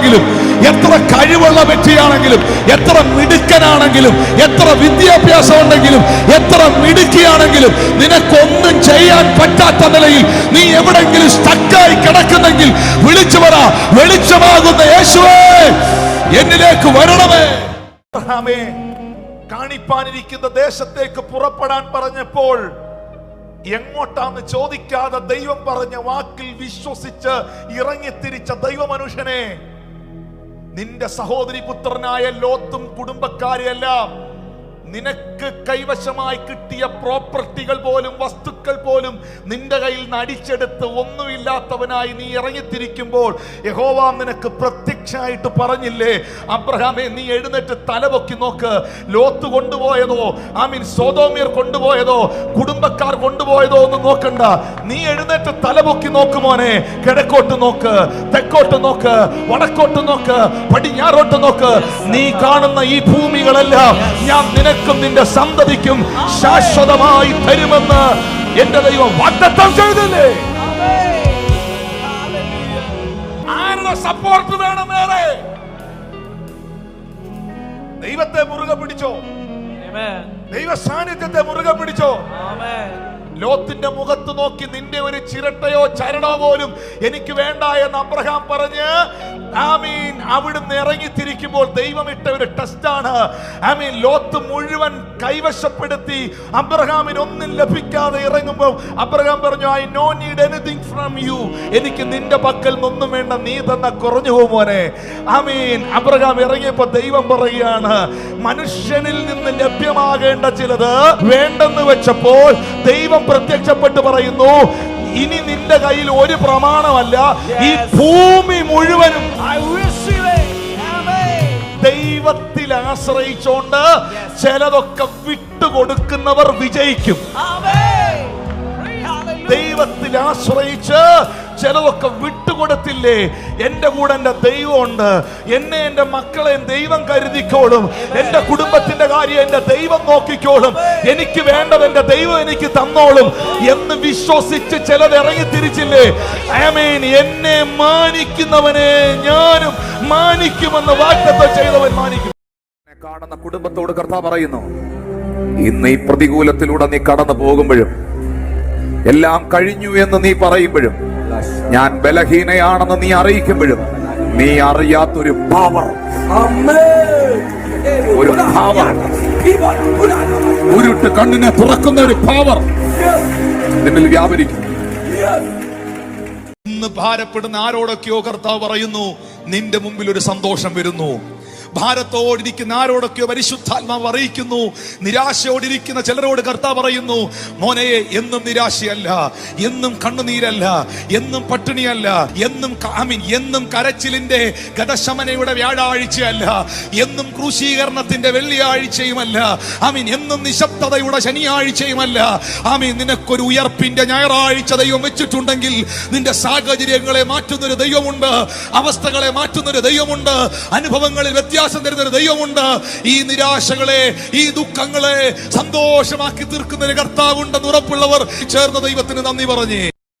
വ്യക്തിയാണെങ്കിലും എത്ര കഴിവുള്ള വ്യക്തിയാണെങ്കിലും എത്ര മിടുക്കനാണെങ്കിലും എത്ര വിദ്യാഭ്യാസം ഉണ്ടെങ്കിലും എത്ര മിടുക്കിയാണെങ്കിലും നിനക്കൊന്നും ചെയ്യാൻ പറ്റാത്ത നിലയിൽ നീ എവിടെങ്കിലും സ്റ്റക്കായി കിടക്കുന്നെങ്കിൽ വിളിച്ചു പറ വെളിച്ചമാകുന്ന യേശുവേ എന്നിലേക്ക് വരണമേ. കാണിപ്പാനിരിക്കുന്ന ദേശത്തേക്ക് പുറപ്പെടാൻ പറഞ്ഞപ്പോൾ എങ്ങോട്ടാന്ന് ചോദിക്കാതെ ദൈവം പറഞ്ഞ വാക്കിൽ വിശ്വസിച്ച് ഇറങ്ങിത്തിരിച്ച ദൈവമനുഷ്യനെ നിന്റെ സഹോദരി പുത്രനായ ലോത്തും കുടുംബക്കാരെയെല്ലാം നിനക്ക് കൈവശമായി കിട്ടിയ പ്രോപ്പർട്ടികൾ പോലും വസ്തുക്കൾ പോലും നിന്റെ കയ്യിൽ നിന്ന് അടിച്ചെടുത്ത് ഒന്നുമില്ലാത്തവനായി നീ ഇറങ്ങിത്തിരിക്കുമ്പോൾ യഹോവ നിനക്ക് പ്രത്യക്ഷമായിട്ട് പറഞ്ഞില്ലേ അബ്രഹാമെ നീ എഴുന്നേറ്റ് തലപൊക്കി നോക്ക്. ലോത്ത് കൊണ്ടുപോയതോ ഐ മീൻ സോതോമിയർ കൊണ്ടുപോയതോ കുടുംബക്കാർ കൊണ്ടുപോയതോ ഒന്നും നോക്കണ്ട. നീ എഴുന്നേറ്റ് തലപൊക്കി നോക്ക് മോനെ. കിഴക്കോട്ട് നോക്ക് തെക്കോട്ട് നോക്ക് വടക്കോട്ട് നോക്ക് പടിഞ്ഞാറോട്ട് നോക്ക്. നീ കാണുന്ന ഈ ഭൂമികളെല്ലാം ഞാൻ നിനക്കും നിന്റെ സന്തതിക്കും ശാശ്വതമായി തരുമെന്ന് എന്റെ ദൈവം വാഗ്ദത്തം ചെയ്തില്ലേ ആരുടെ സപ്പോർട്ട് വേണം വേറെ ദൈവത്തെ മുറുകെ പിടിച്ചോ. ദൈവ സാന്നിധ്യത്തെ മുറുകെ പിടിച്ചോ. ലോത്തിന്റെ മുഖത്ത് നോക്കി നിന്റെ ഒരു ചിരട്ടയോ ചരണോ പോലും എനിക്ക് വേണ്ട എന്ന് അബ്രഹാം പറഞ്ഞ് ആമീൻ. അവിടുന്ന് ഇറങ്ങിത്തിരിക്കുമ്പോൾ ദൈവം ഇട്ട ഒരു ടെസ്റ്റാണ് ആമീൻ. ലോത്ത് മുഴുവൻ കൈവശപ്പെടുത്തി അബ്രഹാമിന് ഒന്നും ലഭിക്കാതെ ഇറങ്ങുമ്പോൾ അബ്രഹാം പറഞ്ഞു I no need anything from you എനിക്ക് നിന്റെ പക്കൽ നിന്നും വേണ്ട. നീ തന്ന കുറഞ്ഞു പോകുമോനെ ആമീൻ. അബ്രഹാം ഇറങ്ങിയപ്പോ ദൈവം പറയുകയാണ് മനുഷ്യനിൽ നിന്ന് ലഭ്യമാകേണ്ട ചിലത് വേണ്ടെന്ന് വെച്ചപ്പോൾ ദൈവം പ്രത്യക്ഷപ്പെട്ട് പറയുന്നു ഇനി നിന്റെ കയ്യിൽ ഒരു പ്രമാണമല്ല. ഈ ഭൂമി മുഴുവനും. ദൈവത്തിൽ ആശ്രയിച്ചോണ്ട് ചിലതൊക്കെ വിട്ടുകൊടുക്കുന്നവർ വിജയിക്കും. ദൈവത്തിൽ ആശ്രയിച്ച് ചിലതൊക്കെ വിട്ടുകൊടുത്തില്ലേ? എന്റെ കൂടെ എന്റെ ദൈവമുണ്ട്. എന്നെ എന്റെ മക്കളെ ദൈവം കരുതിക്കോളും. എന്റെ കുടുംബത്തിന്റെ കാര്യം എന്റെ ദൈവം നോക്കിക്കോളും. എനിക്ക് വേണ്ടത് എന്റെ ദൈവം എനിക്ക് തന്നോളും എന്ന് വിശ്വസിച്ച് ചിലത് ഇറങ്ങി തിരിച്ചില്ലേ? ആമേൻ എന്നെ മാനിക്കുന്നവനെ ഞാനും മാനിക്കുമെന്ന് വാഗ്ദത്തം ചെയ്തവൻ മാനിക്കും. കാണുന്ന കുടുംബത്തോട് കർത്താവ് പറയുന്നു ഇന്ന് ഈ പ്രതികൂലത്തിലൂടെ നീ കടന്നു പോകുമ്പോഴും എല്ലാം കഴിഞ്ഞു എന്ന് നീ പറയുമ്പോഴും ഞാൻ ബലഹീനയാണെന്ന് നീ അറിയിക്കുമ്പോഴും നീ അറിയാത്തൊരു പവർ ഒരു പവർ ഉരുട്ട് കണ്ണിനെ തുറക്കുന്ന ഒരു പവർ നിന്നിൽ വ്യാപരിക്കും. ഭാരപ്പെടുന്ന ആരോടൊക്കെയോ കർത്താവ് പറയുന്നു നിന്റെ മുമ്പിൽ ഒരു സന്തോഷം വരുന്നു. ഭാരത്തോടിരിക്കുന്ന ആരോടൊക്കെയോ പരിശുദ്ധാത്മാവ് അറിയിക്കുന്നു. നിരാശയോടിരിക്കുന്ന ചിലരോട് കർത്താവ് പറയുന്നു മോനെ എന്നും നിരാശയല്ല എന്നും കണ്ണുനീരല്ല എന്നും പട്ടിണിയല്ല എന്നും കാമിൻ എന്നും കരച്ചിലിന്റെ ഗതശമനയുടെ വ്യാഴാഴ്ചയല്ല എന്നും ക്രൂശീകരണത്തിന്റെ വെള്ളിയാഴ്ചയുമല്ല ആമീൻ എന്നും നിശബ്ദതയുടെ ശനിയാഴ്ചയുമല്ല ആമീൻ നിനക്കൊരു ഉയർപ്പിന്റെ ഞായറാഴ്ച ദൈവം വെച്ചിട്ടുണ്ടെങ്കിൽ നിന്റെ സാഹചര്യങ്ങളെ മാറ്റുന്നൊരു ദൈവമുണ്ട് അവസ്ഥകളെ മാറ്റുന്നൊരു ദൈവമുണ്ട് അനുഭവങ്ങളിൽ വ്യത്യാസം തരുന്നൊരു ദൈവമുണ്ട്. ഈ നിരാശകളെ ഈ ദുഃഖങ്ങളെ സന്തോഷമാക്കി തീർക്കുന്ന ഒരു കർത്താവുണ്ടെന്ന് ഉറപ്പുള്ളവർ ചേർന്ന ദൈവത്തിന് നന്ദി പറഞ്ഞേ.